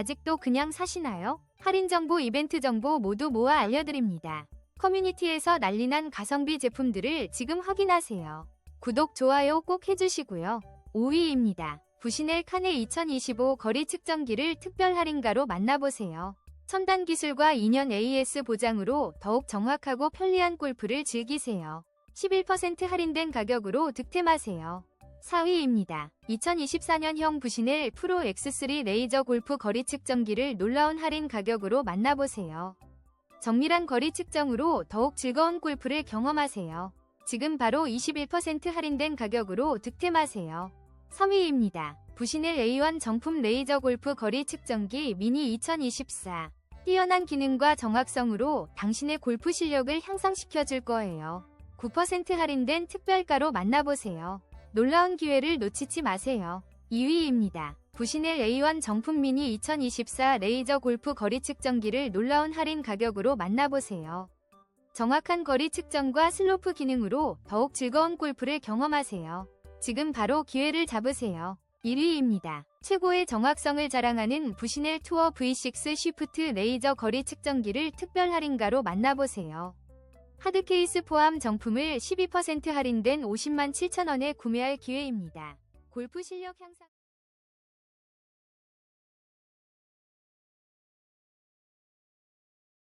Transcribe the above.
아직도 그냥 사시나요? 할인 정보, 이벤트 정보 모두 모아 알려드립니다. 커뮤니티에서 난리난 가성비 제품들을 지금 확인하세요. 구독, 좋아요 꼭 해주시고요. 5위입니다. 부신엘 칸의 2025 거리 측정기를 특별 할인가로 만나보세요. 첨단 기술과 2년 AS 보장으로 더욱 정확하고 편리한 골프를 즐기세요. 11% 할인된 가격으로 득템하세요. 4위입니다. 2024년형 부신엘 프로 X3 레이저 골프 거리 측정기를 놀라운 할인 가격으로 만나보세요. 정밀한 거리 측정으로 더욱 즐거운 골프를 경험하세요. 지금 바로 21% 할인된 가격으로 득템하세요. 3위입니다. 부신엘 A1 정품 레이저 골프 거리 측정기 미니 2024. 뛰어난 기능과 정확성으로 당신의 골프 실력을 향상시켜 줄 거예요. 9% 할인된 특별가로 만나보세요. 놀라운 기회를 놓치지 마세요. 2위입니다. 부신엘 A1 정품 미니 2024 레이저 골프 거리 측정기를 놀라운 할인 가격으로 만나보세요. 정확한 거리 측정과 슬로프 기능으로 더욱 즐거운 골프를 경험하세요. 지금 바로 기회를 잡으세요. 1위입니다. 최고의 정확성을 자랑하는 부신엘 투어 V6 쉬프트 레이저 거리 측정기를 특별 할인가로 만나보세요. 하드 케이스 포함 정품을 12% 할인된 50만 7천원에 구매할 기회입니다. 골프 실력 향상